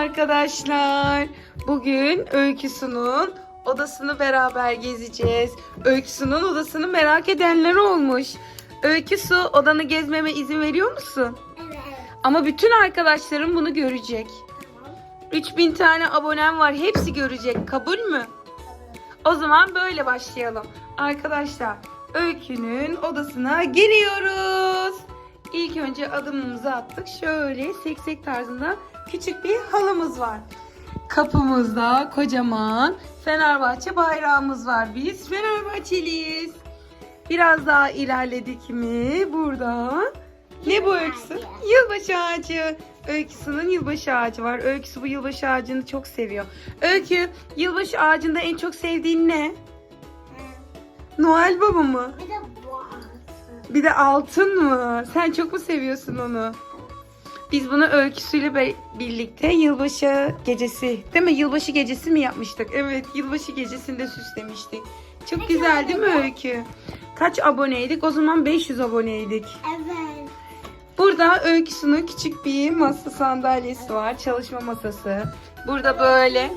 arkadaşlar. Bugün Öyküsu'nun odasını beraber gezeceğiz. Öyküsu'nun odasını merak edenler olmuş. Öyküsu odanı gezmeme izin veriyor musun? Evet. Ama bütün arkadaşlarım bunu görecek. Tamam. 3000 tane abonem var. Hepsi görecek. Kabul mü? O zaman böyle başlayalım. Arkadaşlar Öykü'nün odasına giriyoruz. İlk önce adımımızı attık. Şöyle seksek tarzında küçük bir halımız var. Kapımızda kocaman Fenerbahçe bayrağımız var. Biz Fenerbahçeliyiz. Biraz daha ilerledik mi? Burada ne bu öyküsü? Yılbaşı ağacı. Öyküsünün yılbaşı ağacı var. Öyküsü bu yılbaşı ağacını çok seviyor. Öykü, yılbaşı ağacında en çok sevdiğin ne? Noel Baba mı? Bir de bu ağzı. Bir de altın mı? Sen çok mu seviyorsun onu? Biz bunu öyküsüyle birlikte yılbaşı gecesi, değil mi? Yılbaşı gecesi mi yapmıştık? Evet, yılbaşı gecesinde süslemiştik. Çok Peki güzel değil mi öykü? Kaç aboneydik? O zaman 500 aboneydik. Evet. Burada öyküsünün küçük bir masa sandalyesi var. Çalışma masası. Burada böyle.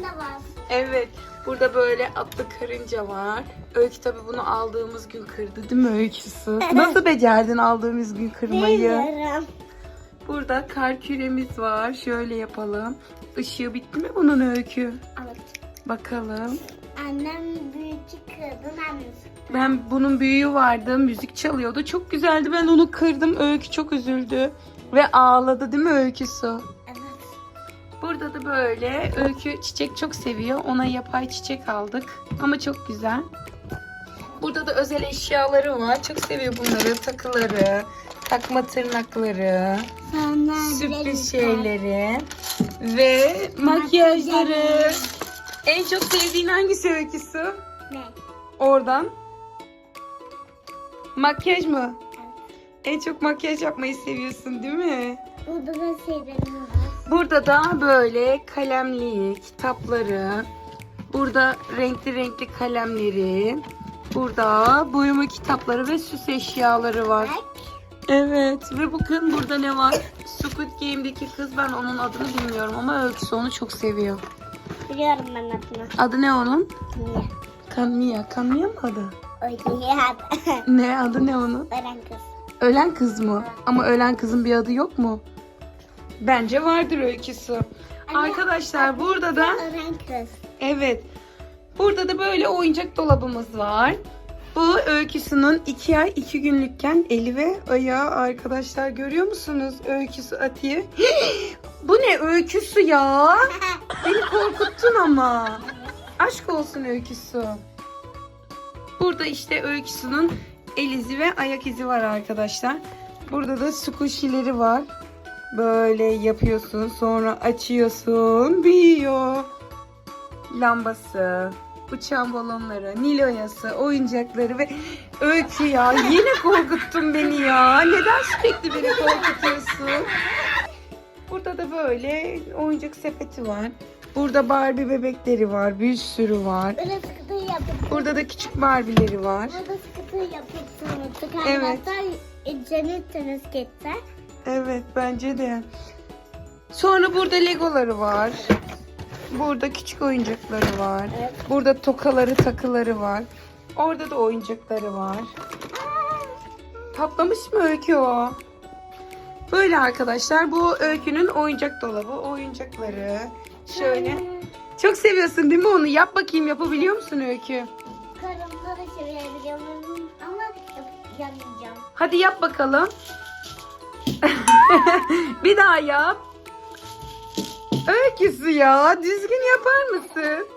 Evet. Burada böyle atlı karınca var. Öykü tabi bunu aldığımız gün kırdı değil mi öyküsü? Nasıl becerdin aldığımız gün kırmayı? Bilmiyorum. Burada kar küremiz var. Şöyle yapalım. Işığı bitti mi bunun öykü? Evet. Bakalım. Annem büyücü kırdın annesi. Ben bunun büyüğü vardı. Müzik çalıyordu. Çok güzeldi. Ben onu kırdım. Öykü çok üzüldü. Ve ağladı değil mi öyküsü? Evet. Burada da böyle öykü çiçek çok seviyor. Ona yapay çiçek aldık. Ama çok güzel. Burada da özel eşyaları var. Çok seviyor bunları. Takıları, takma tırnakları, Sonra sürpriz şeyleri ve makyajları. En çok sevdiğin hangisi öyküsü? Ne? Oradan. Makyaj mı? En çok makyaj yapmayı seviyorsun değil mi? Burada da şeylerim var. Burada da böyle kalemliği, kitapları, burada renkli renkli kalemleri, burada boyama kitapları ve süs eşyaları var. Evet ve bakın burada ne var? Squid Game'deki kız ben onun adını bilmiyorum ama öyküsü onu çok seviyor. Biliyorum ben adını. Adı ne onun? Niye? Kanmia. Kanmia mı adı? Ne adı ne onun? Öğren kız. Ölen kız mı? Ama ölen kızın bir adı yok mu? Bence vardır öyküsü. Arkadaşlar burada da Öğren kız. Evet. Burada da böyle oyuncak dolabımız var. Bu öyküsünün iki ay iki günlükken eli ve ayağı arkadaşlar görüyor musunuz? Öyküsü Atiye. Bu ne öyküsü ya? Beni korkuttun ama. Aşk olsun öyküsü. Burada işte öyküsünün el izi ve ayak izi var arkadaşlar. Burada da squishy'leri var. Böyle yapıyorsun sonra açıyorsun büyüyor lambası, uçan balonları, Niloyası, oyuncakları ve öykü ya. Yine korkuttun beni ya. Neden sürekli beni korkutuyorsun? Burada da böyle oyuncak sepeti var. Burada Barbie bebekleri var. Bir sürü var. Böyle sıkıntı yapıp Burada da küçük Barbie'leri var. Burada sıkıntı yapıp unuttuk. Evet. Gitti. Evet bence de. Sonra burada Legoları var. Burada küçük oyuncakları var. Evet. Burada tokaları, takıları var. Orada da oyuncakları var. Patlamış mı öykü o? Böyle arkadaşlar bu öykünün oyuncak dolabı, oyuncakları. Şöyle. Çok seviyorsun değil mi onu? Yap bakayım yapabiliyor musun öykü? Karımda da çevirebiliyorum ama yap- yamayacağım. Hadi yap bakalım. Bir daha yap. Öyküsü ya. Düzgün yapar mısın?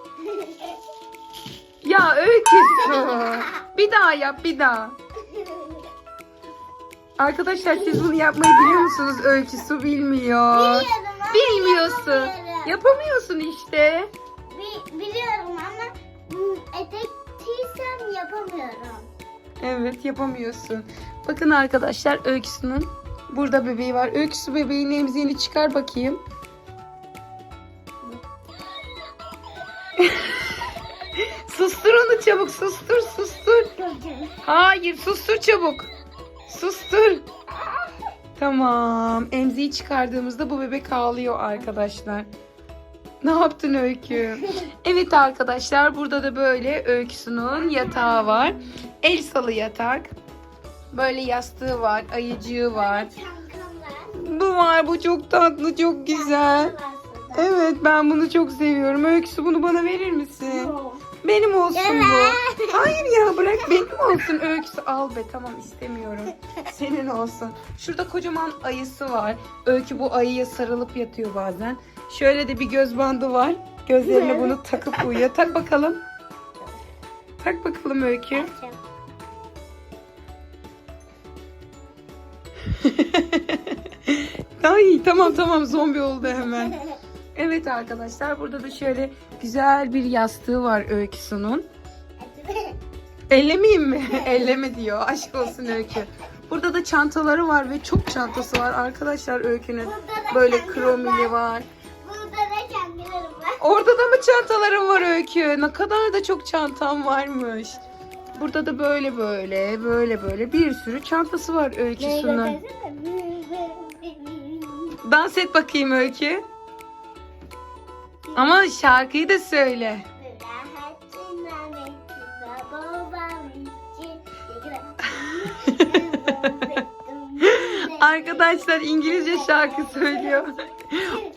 Ya öyküsü. Bir daha yap bir daha. Arkadaşlar siz bunu yapmayı biliyor musunuz? Öyküsü bilmiyor. Biliyorum ama Bilmiyorsun. yapamıyorum. Yapamıyorsun işte. Bi- biliyorum ama hmm, etek giysem yapamıyorum. Evet yapamıyorsun. Bakın arkadaşlar Öyküsü'nün burada bebeği var. Öyküsü bebeğin emziğini çıkar bakayım. Sustur onu çabuk sustur sustur. Hayır sustur çabuk. Sustur. Tamam. Emziği çıkardığımızda bu bebek ağlıyor arkadaşlar. Ne yaptın Öykü? Evet arkadaşlar burada da böyle Öyküsü'nün yatağı var. El salı yatak. Böyle yastığı var, ayıcığı var. Bu var, bu çok tatlı, çok güzel. Evet ben bunu çok seviyorum. Öyküsü bunu bana verir misin? Benim olsun bu. Hayır ya bırak benim olsun. Öyküsü al be tamam istemiyorum. Senin olsun. Şurada kocaman ayısı var. Öykü bu ayıya sarılıp yatıyor bazen. Şöyle de bir göz bandı var. Gözlerine bunu takıp uyuyor. Tak bakalım. Tak bakalım Öykü. Ay tamam tamam zombi oldu hemen. Evet arkadaşlar burada da şöyle güzel bir yastığı var Öyküsü'nün. Ellemeyeyim mi? Elleme diyor. Aşk olsun Öykü. Burada da çantaları var ve çok çantası var arkadaşlar Öykü'nün. Böyle kromili var. Burada da kendilerim var. Orada da mı çantaların var Öykü? Ne kadar da çok çantam varmış. Burada da böyle böyle böyle böyle bir sürü çantası var Öyküsü'nün. Dans et bakayım Öykü. Ama şarkıyı da söyle. Arkadaşlar İngilizce şarkı söylüyor.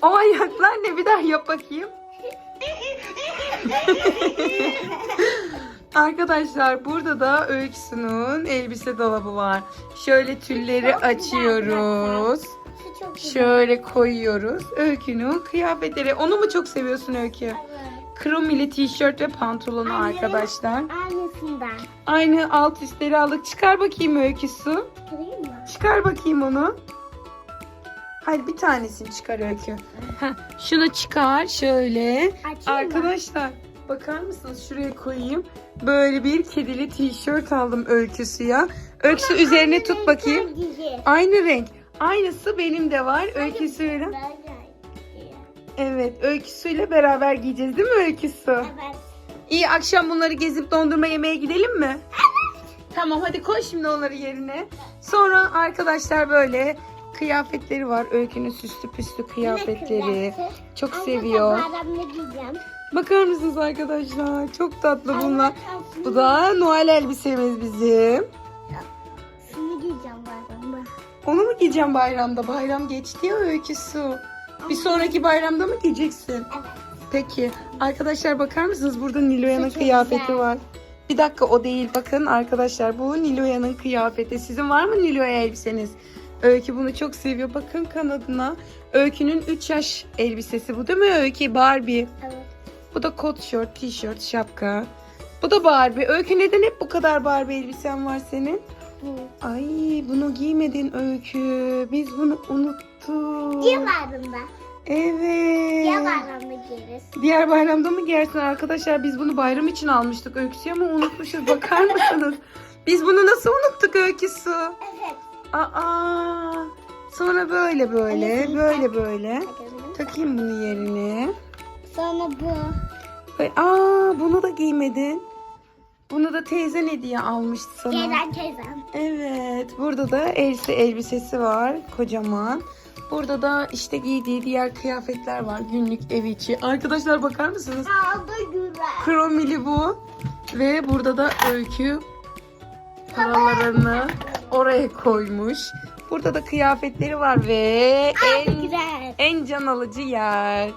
O ayaklar ne bir daha yap bakayım. Arkadaşlar burada da Öyküsü'nün elbise dolabı var. Şöyle tülleri açıyoruz. Şöyle koyuyoruz. Öykünün kıyafetleri. Onu mu çok seviyorsun Öykü? Kromili tişört ve pantolonu Anne. arkadaşlar. Aynısından. Aynı alt üstleri aldık. Çıkar bakayım Öyküsü. Mı? Çıkar bakayım onu. Hayır bir tanesini çıkar Öykü. Heh, şunu çıkar şöyle. Açayım mı? Arkadaşlar bakar mısınız şuraya koyayım. Böyle bir kedili tişört aldım Öyküsü ya. Öyküsü üzerine tut bakayım. Aynı renk. Aynısı benim de var. Öyküsüyle. Evet, öyküsüyle beraber giyeceğiz değil mi öyküsü? Evet. İyi akşam bunları gezip dondurma yemeye gidelim mi? Tamam hadi koy şimdi onları yerine. Sonra arkadaşlar böyle kıyafetleri var. Öykünün süslü püslü kıyafetleri. Çok seviyor. Bakar mısınız arkadaşlar? Çok tatlı bunlar. Bu da Noel elbisemiz bizim. Onu mu giyeceğim bayramda? Bayram geçti ya öyküsü. Bir sonraki bayramda mı giyeceksin? Peki. Arkadaşlar bakar mısınız? Burada Niloya'nın Çok kıyafeti güzel. var. Bir dakika o değil. Bakın arkadaşlar bu Niloya'nın kıyafeti. Sizin var mı Niloya elbiseniz? Öykü bunu çok seviyor. Bakın kanadına. Öykünün 3 yaş elbisesi bu değil mi Öykü? Barbie. Evet. Bu da kot şort, tişört, şapka. Bu da Barbie. Öykü neden hep bu kadar Barbie elbisen var senin? Bu. Ay bunu giymedin Öykü. Biz bunu unuttuk. Diye bayramda. Evet. Diye bayramda giyeriz. Diğer bayramda mı giyersin arkadaşlar? Biz bunu bayram için almıştık öyküsü ama unutmuşuz. Bakar mısınız? Biz bunu nasıl unuttuk öyküsü? Evet. Aa. Sonra böyle böyle, Evet, böyle böyle. Takayım bunu yerine. Sonra bu. Böyle- Aa, bunu da giymedin. Bunu da teyzen hediye almıştı sana. Ceylan teyzem. Evet, burada da elbise elbisesi var kocaman. Burada da işte giydiği diğer kıyafetler var günlük ev içi. Arkadaşlar bakar mısınız? Aldı güzel. Kromili bu. Ve burada da öykü paralarını oraya koymuş. Burada da kıyafetleri var ve En en, güzel. en can alıcı yer.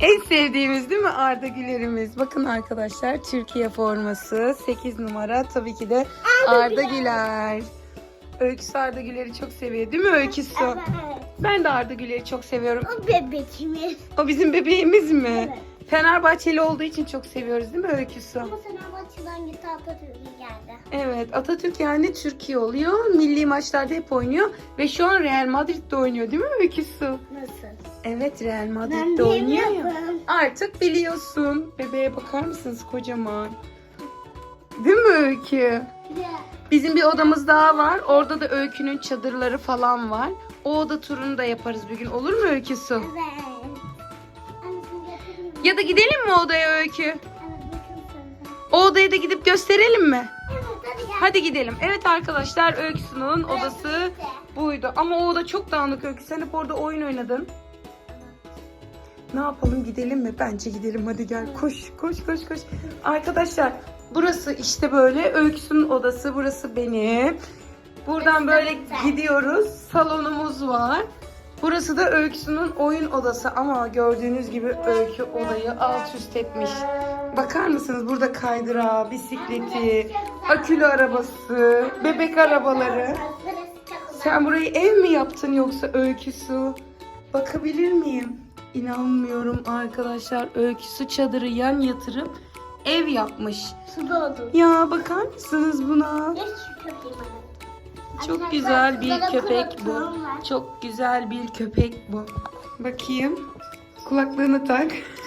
En bebeğimiz. Sevdiğimiz değil mi Arda Güler'imiz? Bakın arkadaşlar Türkiye forması 8 numara tabii ki de Arda Güler. Öyküsü Arda Güler'i çok seviyor değil mi Öyküsü? Evet. Ben de Arda Güler'i çok seviyorum. O bebekimiz. O bizim bebeğimiz mi? Evet. Fenerbahçeli olduğu için çok seviyoruz değil mi Öyküsü? Ama Fenerbahçe'den gitti Atatürk'e geldi. Evet Atatürk yani Türkiye oluyor. Milli maçlarda hep oynuyor. Ve şu an Real Madrid'de oynuyor değil mi Öyküsü? Nasıl? Evet Real Madrid'de oynuyor ya. Artık biliyorsun. Bebeğe bakar mısınız kocaman? Değil mi Öykü? Bizim bir odamız daha var. Orada da Öykü'nün çadırları falan var. O oda turunu da yaparız bir gün. Olur mu Öyküsü? Evet. Ya da gidelim mi odaya Öykü? O odaya da gidip gösterelim mi? Evet hadi. Hadi gidelim. Evet arkadaşlar Öyküsü'nün odası buydu. Ama o oda çok dağınık Öykü. Sen hep orada oyun oynadın. Ne yapalım gidelim mi? Bence gidelim hadi gel. Koş koş koş koş. Arkadaşlar burası işte böyle Öyküsü'nün odası. Burası benim. Buradan böyle gidiyoruz. Salonumuz var. Burası da Öyküsü'nün oyun odası ama gördüğünüz gibi Öykü odayı alt üst etmiş. Bakar mısınız burada kaydırağı, bisikleti, akülü arabası, bebek arabaları. Sen burayı ev mi yaptın yoksa Öyküsü? Bakabilir miyim? İnanmıyorum arkadaşlar. Öyküsü çadırı yan yatırıp ev yapmış. Su doldu. Ya bakar mısınız buna? Geç şu köpeği bana. Çok güzel bir köpek bu. Çok güzel bir köpek bu. Bakayım. Kulaklığını tak.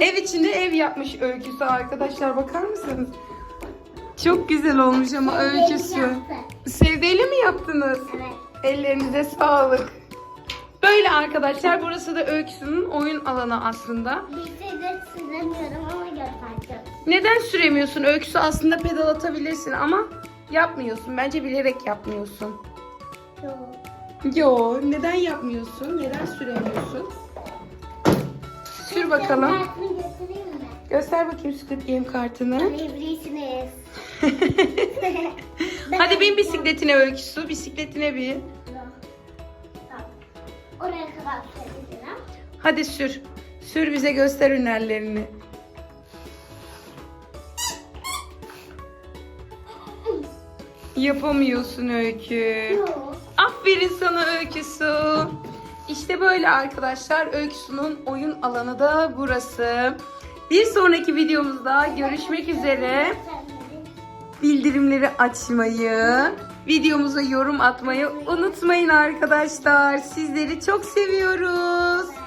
ev içinde ev yapmış öyküsü arkadaşlar. Bakar mısınız? Çok güzel olmuş ama öyküsü. Sevdeyle mi yaptınız? Evet. Ellerinize sağlık. Böyle arkadaşlar burası da öyküsünün oyun alanı aslında. Bizi de süremiyorum ama göstereceğim. Neden süremiyorsun? Öyküsü aslında pedal atabilirsin ama yapmıyorsun. Bence bilerek yapmıyorsun. Yok. Yo, neden yapmıyorsun? Neden süremiyorsun? Sür bakalım. Kartını göstereyim mi? Göster bakayım Squid Game kartını. Alevlisiniz. Hadi bin bisikletine öyküsü. Bisikletine bin. Oraya kadar sürebilirim. Hadi sür. Sür bize göster hünerlerini. Yapamıyorsun öykü. Yok. Aferin sana öyküsü. İşte böyle arkadaşlar öyküsünün oyun alanı da burası. Bir sonraki videomuzda görüşmek üzere. Bildirimleri açmayı, videomuza yorum atmayı unutmayın arkadaşlar. Sizleri çok seviyoruz.